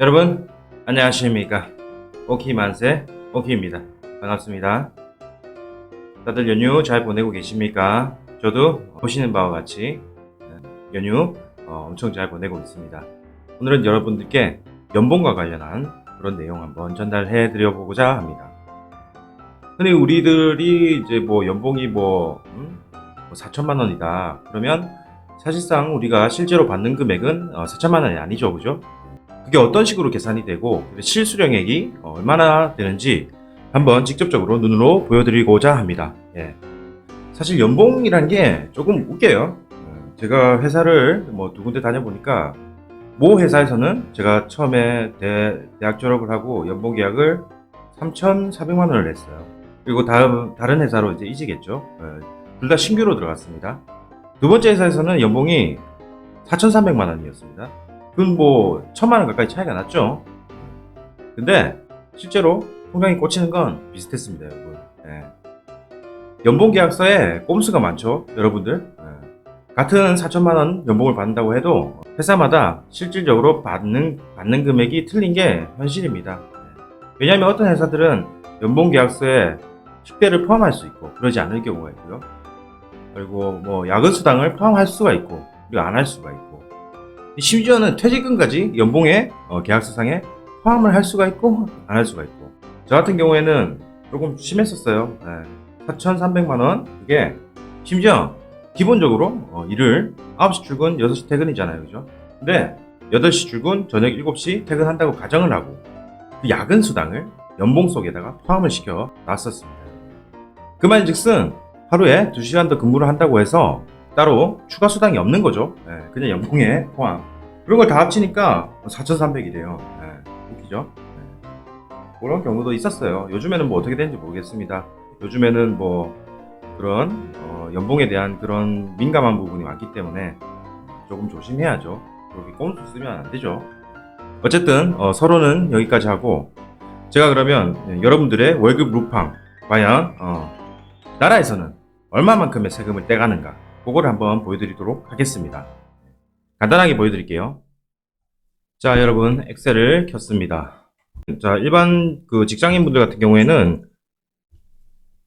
여러분 안녕하십니까? 오키 만세 오키입니다. 반갑습니다. 다들 연휴 잘 보내고 계십니까? 저도 보시는 바와 같이 연휴 어, 엄청 잘 보내고 있습니다. 오늘은 여러분들께 연봉과 관련한 그런 내용 한번 전달해 드려 보고자 합니다. 흔히 우리들이 이제 뭐 연봉이 뭐, 음? 뭐 4천만 원이다. 그러면 사실상 우리가 실제로 받는 금액은 어, 4천만 원이 아니죠. 그죠 그게 어떤 식으로 계산이 되고 실수령액이 어, 얼마나 되는지 한번 직접적으로 눈으로 보여드리고자 합니다. 예. 사실 연봉이란 게 조금 웃겨요. 어, 제가 회사를 뭐 두 군데 다녀보니까 모 회사에서는 제가 처음에 대, 학 졸업을 하고 연봉 계약을 3,400만 원을 냈어요. 그리고 다음 다른 회사로 이제 이직했죠. 둘 다 신규로 들어갔습니다. 두 번째 회사에서는 연봉이 4,300만 원이었습니다. 그건 뭐 천만 원 가까이 차이가 났죠. 근데 실제로 통장이 꽂히는 건 비슷했습니다, 여러분. 예. 연봉 계약서에 꼼수가 많죠, 여러분들. 예. 같은 4천만 원 연봉을 받는다고 해도 회사마다 실질적으로 받는 받는 금액이 틀린 게 현실입니다. 예. 왜냐하면 어떤 회사들은 연봉 계약서에 식대를 포함할 수 있고 그러지 않을 경우가 있고요. 그리고 뭐 야근 수당을 포함할 수가 있고 그리고 안 할 수가 있고 심지어는 퇴직금까지 연봉에 어, 계약서상에 포함을 할 수가 있고 안 할 수가 있고 저 같은 경우에는 조금 심했었어요. 네. 4,300만 원 그게 심지어 기본적으로 어, 일을 9시 출근 6시 퇴근이잖아요. 그죠? 근데 8시 출근 저녁 7시 퇴근한다고 가정을 하고 그 야근 수당을 연봉 속에다가 포함을 시켜 놨었습니다. 그 말인즉슨 하루에 2시간 더 근무를 한다고 해서 따로 추가 수당이 없는 거죠. 네, 그냥 연봉에 포함. 그런 걸 다 합치니까 4,300이래요. 네, 웃기죠? 네. 그런 경우도 있었어요. 요즘에는 뭐 어떻게 되는지 모르겠습니다. 요즘에는 뭐 그런 어, 연봉에 대한 그런 민감한 부분이 많기 때문에 조금 조심해야죠. 그렇게 꼼수 쓰면 안 되죠. 어쨌든 어, 서로는 여기까지 하고 제가 그러면 여러분들의 월급 루팡 과연 어, 나라에서는 얼마만큼의 세금을 떼가는가 그거를 한번 보여드리도록 하겠습니다. 간단하게 보여드릴게요. 자, 여러분, 엑셀을 켰습니다. 자, 일반 그 직장인분들 같은 경우에는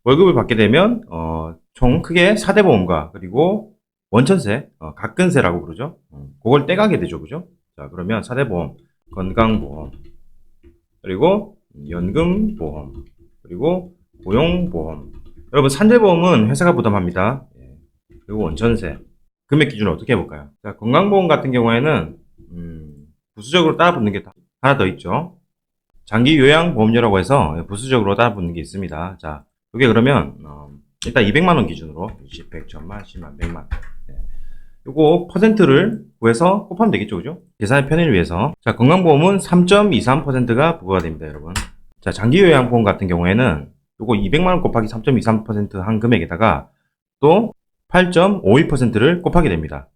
월급을 받게 되면, 어, 총 크게 4대 보험과 그리고 원천세, 어, 각근세라고 부르죠. 어, 그걸 떼가게 되죠. 그죠? 자, 그러면 4대 보험, 건강보험, 그리고 연금보험, 그리고 고용보험. 여러분, 산재보험은 회사가 부담합니다. 그리고 원천세. 금액 기준을 어떻게 해볼까요? 자, 건강보험 같은 경우에는, 음, 부수적으로 따라붙는 게 하나 더 있죠. 장기 요양보험료라고 해서 부수적으로 따라붙는 게 있습니다. 자, 이게 그러면, 어, 일단 200만원 기준으로, 10, 100, 1000만, 10만, 100만. 네. 요거 퍼센트를 구해서 곱하면 되겠죠, 그죠? 계산의 편의를 위해서. 자, 건강보험은 3.23%가 부과가 됩니다, 여러분. 자, 장기요양보험 같은 경우에는 요거 200만원 곱하기 3.23%한 금액에다가 또 8.51%를 곱하게 됩니다.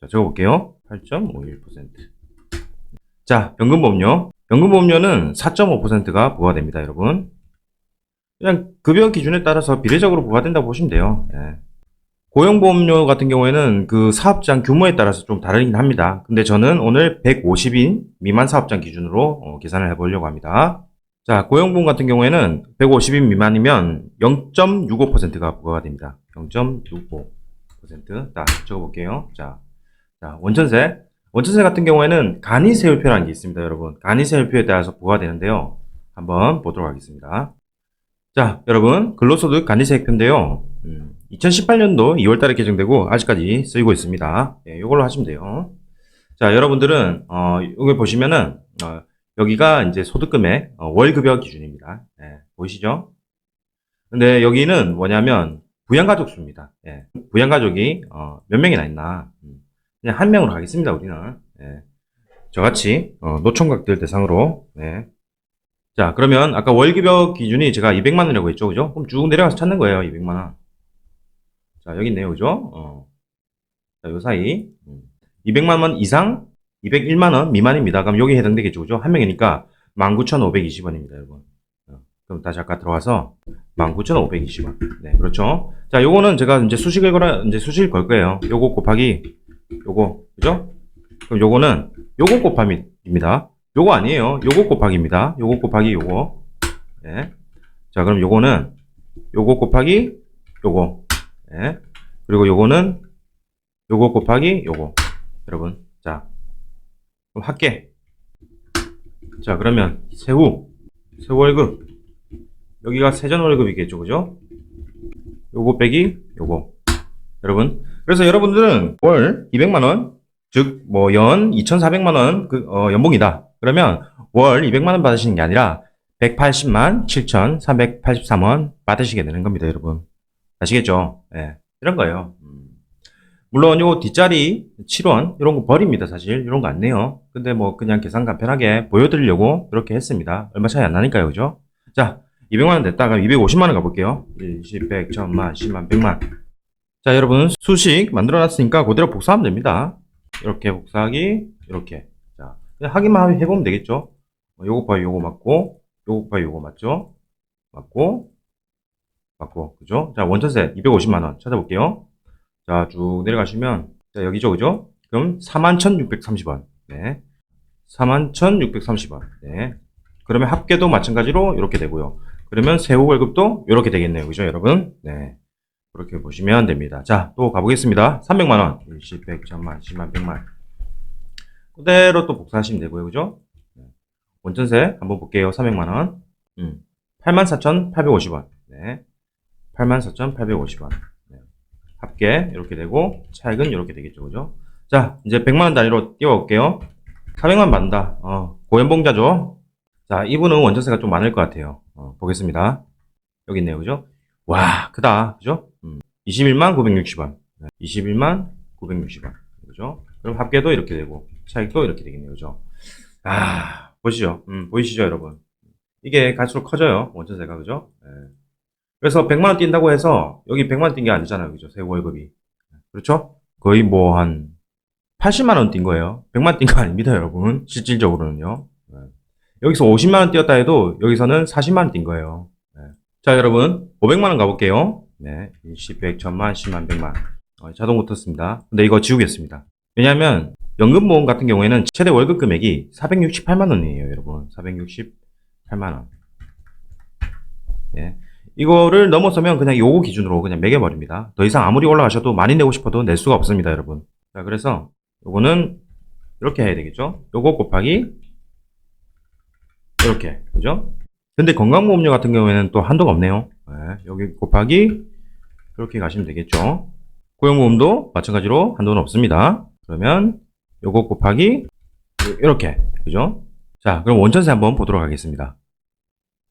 자, 적어볼게요. 8.51%. 자, 연금보험료. 연금보험료는 4.5%가 부과됩니다, 여러분. 그냥 급여 기준에 따라서 비례적으로 부과된다고 보시면 돼요. 예. 고용보험료 같은 경우에는 그 사업장 규모에 따라서 좀 다르긴 합니다. 근데 저는 오늘 150인 미만 사업장 기준으로 어, 계산을 해보려고 합니다. 자, 고용보험 같은 경우에는 150인 미만이면 0.65%가 부과가 됩니다. 0.65%. 자, 적어볼게요. 자, 자, 원천세. 원천세 같은 경우에는 간이세율표라는 게 있습니다, 여러분. 간이세율표에 따라서 부과되는데요. 한번 보도록 하겠습니다. 자, 여러분, 근로소득 간이세액표인데요. 음, 2018년도 2월달에 개정되고 아직까지 쓰이고 있습니다. 예, 이걸로 하시면 돼요. 자, 여러분들은 어, 여기 보시면은 어, 여기가 이제 소득금액 어, 월급여 기준입니다. 예, 보이시죠? 근데 여기는 뭐냐면 부양가족 수입니다. 예, 부양가족이 어, 몇 명이나 있나 음, 그냥 한 명으로 가겠습니다. 우리는 예, 저같이 어, 노총각들 대상으로 예. 자 그러면 아까 월급여 기준이 제가 200만 원이라고 했죠, 그죠? 그럼 쭉 내려가서 찾는 거예요, 200만 원. 자 여기 있네요, 그죠? 어. 자, 요 사이 음, 200만 원 이상 201만원 미만입니다. 그럼 여기 해당되겠죠. 그죠? 한 명이니까 19,520원입니다, 여러분. 어, 그럼 다시 아까 들어와서 19,520원. 네, 그렇죠. 자, 요거는 제가 이제 수식을 걸어, 이제 수식을 걸 거예요. 요거 곱하기, 요거, 그죠? 그럼 요거는, 요거 곱함입니다. 요거 아니에요. 요거 곱하기입니다. 요거 곱하기 요거. 예. 자, 그럼 요거는 요거 곱하기 요거. 예. 그리고 요거는 요거 곱하기 요거. 여러분. 자. 그럼 할게. 자, 그러면 세후. 세후 월급. 여기가 세전 월급이겠죠. 그죠? 요거 빼기 요거. 여러분. 그래서 여러분들은 월 200만 원, 즉 뭐 연 2,400만 원 그, 어, 연봉이다. 그러면 월 200만 원 받으시는 게 아니라 180만 7,383원 받으시게 되는 겁니다, 여러분. 아시겠죠? 예. 이런 거예요. 음. 물론 요 뒷자리 7원 이런 거 버립니다, 사실. 이런 거 안 내요. 근데 뭐 그냥 계산 간편하게 보여드리려고 이렇게 했습니다. 얼마 차이 안 나니까요, 그죠? 자, 200만 원 됐다가 250만 원 가볼게요. 1, 10, 100, 1000만, 10만, 100만. 자, 여러분 수식 만들어 놨으니까 그대로 복사하면 됩니다. 이렇게 복사하기, 이렇게. 자, 그냥 하기만 해보면 되겠죠? 어, 요거 봐, 요거 맞고, 요거 봐, 요거 맞죠? 맞고, 맞고, 그죠? 자, 원천세 250만원 찾아볼게요. 자, 쭉 내려가시면, 자, 여기죠, 그죠? 그럼 41,630원. 네. 41,630원. 네. 그러면 합계도 마찬가지로 이렇게 되고요. 그러면 세후 월급도 이렇게 되겠네요. 그죠, 여러분? 네. 그렇게 보시면 됩니다. 자, 또 가보겠습니다. 300만원. 1, 10, 100, 1000만, 10만, 100만. 그대로 또 복사하시면 되고요. 그죠? 네. 원전세 한번 볼게요. 300만원. 음. 84,850원. 네. 84,850원. 네. 합계 이렇게 되고 차액은 이렇게 되겠죠. 그죠? 자, 이제 100만원 단위로 띄워볼게요. 400만 받는다. 어, 고연봉자죠? 자, 이분은 원전세가 좀 많을 것 같아요. 어, 보겠습니다. 여기 있네요. 그죠? 와, 크다. 그죠? 음. 21만 960원. 21만 960원. 그죠? 그럼 합계도 이렇게 되고, 차익도 이렇게 되겠네요. 그죠? 아, 보시죠. 음, 보이시죠, 여러분? 이게 갈수록 커져요. 원천세가. 그죠? 예. 그래서 100만 원 뛴다고 해서, 여기 100만 원 뛴 게 아니잖아요. 그죠? 세 월급이. 그렇죠? 거의 뭐 한, 80만 원 뛴 거예요. 100만 원 뛴 거 아닙니다, 여러분. 실질적으로는요. 예. 여기서 50만 원 뛰었다 해도, 여기서는 40만 원 뛴 거예요. 예. 자, 여러분. 500만 원 가볼게요. 네. 10, 100, 1000만, 10만, 100만. 어, 자동 못 떴습니다. 근데 이거 지우겠습니다. 왜냐하면 연금 보험 같은 경우에는 최대 월급 금액이 468만 원이에요, 여러분. 468만 원. 예. 이거를 넘어서면 그냥 요거 기준으로 그냥 매겨버립니다. 더 이상 아무리 올라가셔도 많이 내고 싶어도 낼 수가 없습니다, 여러분. 자, 그래서 요거는 이렇게 해야 되겠죠? 요거 곱하기 이렇게, 그죠? 근데 건강보험료 같은 경우에는 또 한도가 없네요. 네, 여기 곱하기 이렇게 가시면 되겠죠. 고용보험도 마찬가지로 한도는 없습니다. 그러면 요거 곱하기 이렇게 그죠? 자 그럼 원천세 한번 보도록 하겠습니다.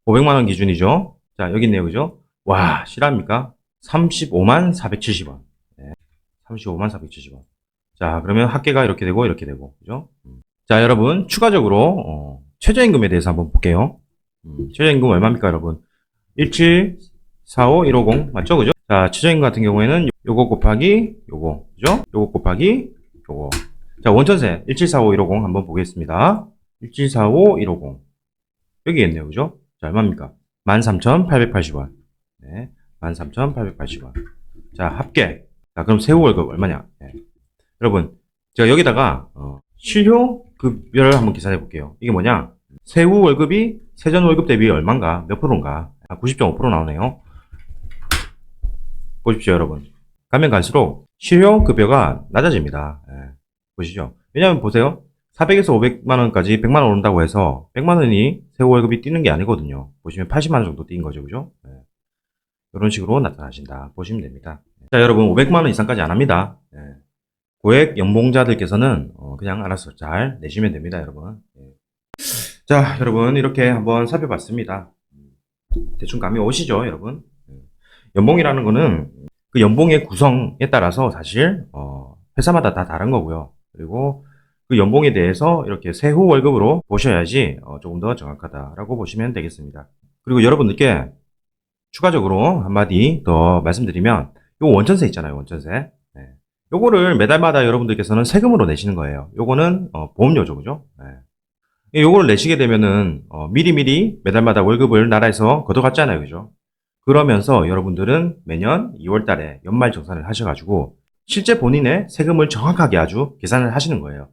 500만원 기준이죠. 자 여기 있네요 그죠? 와 실합니까? 35만 470원. 네, 35만 470원. 자 그러면 합계가 이렇게 되고 이렇게 되고 그죠? 음. 자 여러분 추가적으로 어, 최저임금에 대해서 한번 볼게요. 음, 최저임금 얼마입니까 여러분? 1745 150 맞죠 그죠? 자 최저임금 같은 경우에는 요거 곱하기 요거 그죠? 요거 곱하기 요거 자 원천세 1745 150 한번 보겠습니다 1745 150 여기 있네요 그죠? 자 얼마입니까? 13,880원. 네 13,880원. 자 합계. 자 그럼 세후 월급 얼마냐? 네. 여러분 제가 여기다가 어, 실효 급여를 한번 계산해 볼게요. 이게 뭐냐? 세후 월급이 세전 월급 대비 얼마인가? 몇 프로인가? 아, 90.5% 나오네요. 보십시오 여러분. 가면 갈수록 실효 급여가 낮아집니다. 예, 보시죠. 왜냐면 보세요 400에서 500만 원까지 100만 원 오른다고 해서 100만 원이 세후 월급이 뛰는 게 아니거든요 보시면 80만 원 정도 뛴 거죠 그죠 예. 이런 식으로 나타나신다 보시면 됩니다 자 여러분 500만 원 이상까지 안 합니다 예. 고액 연봉자들께서는 어, 그냥 알아서 잘 내시면 됩니다 여러분 예. 자, 여러분, 이렇게 한번 살펴봤습니다. 대충 감이 오시죠, 여러분? 연봉이라는 거는 그 연봉의 구성에 따라서 사실, 어, 회사마다 다 다른 거고요. 그리고 그 연봉에 대해서 이렇게 세후 월급으로 보셔야지 어, 조금 더 정확하다라고 보시면 되겠습니다. 그리고 여러분들께 추가적으로 한마디 더 말씀드리면, 요 원천세 있잖아요, 원천세. 네. 요거를 매달마다 여러분들께서는 세금으로 내시는 거예요. 요거는 어, 보험료죠, 그죠? 네. 요거를 내시게 되면은 어, 미리미리 매달마다 월급을 나라에서 걷어갔잖아요. 그죠? 그러면서 여러분들은 매년 2월 달에 연말 정산을 하셔가지고 실제 본인의 세금을 정확하게 아주 계산을 하시는 거예요.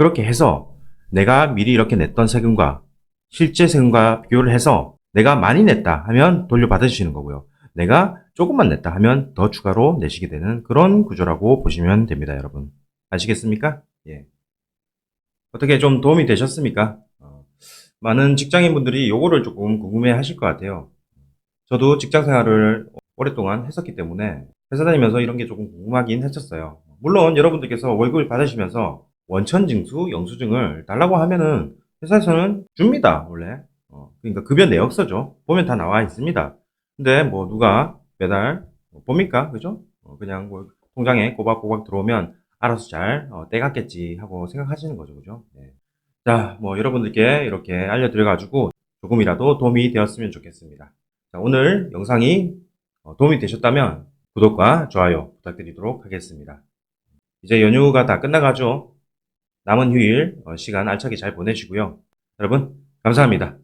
그렇게 해서 내가 미리 이렇게 냈던 세금과 실제 세금과 비교를 해서 내가 많이 냈다 하면 돌려받으시는 거고요. 내가 조금만 냈다 하면 더 추가로 내시게 되는 그런 구조라고 보시면 됩니다, 여러분. 아시겠습니까? 예. 어떻게 좀 도움이 되셨습니까? 어, 많은 직장인분들이 요거를 조금 궁금해 하실 것 같아요. 저도 직장 생활을 오랫동안 했었기 때문에 회사 다니면서 이런 게 조금 궁금하긴 했었어요. 물론 여러분들께서 월급을 받으시면서 원천 징수, 영수증을 달라고 하면은 회사에서는 줍니다, 원래. 어, 그러니까 급여 내역서죠. 보면 다 나와 있습니다. 근데 뭐 누가 매달 뭐 봅니까? 그죠? 어, 그냥 뭐 통장에 꼬박꼬박 들어오면 알아서 잘 어, 떼갔겠지 하고 생각하시는 거죠, 그죠? 네. 자, 뭐 여러분들께 이렇게 알려드려가지고 조금이라도 도움이 되었으면 좋겠습니다. 자, 오늘 영상이 어, 도움이 되셨다면 구독과 좋아요 부탁드리도록 하겠습니다. 이제 연휴가 다 끝나가죠. 남은 휴일 어, 시간 알차게 잘 보내시고요. 여러분 감사합니다.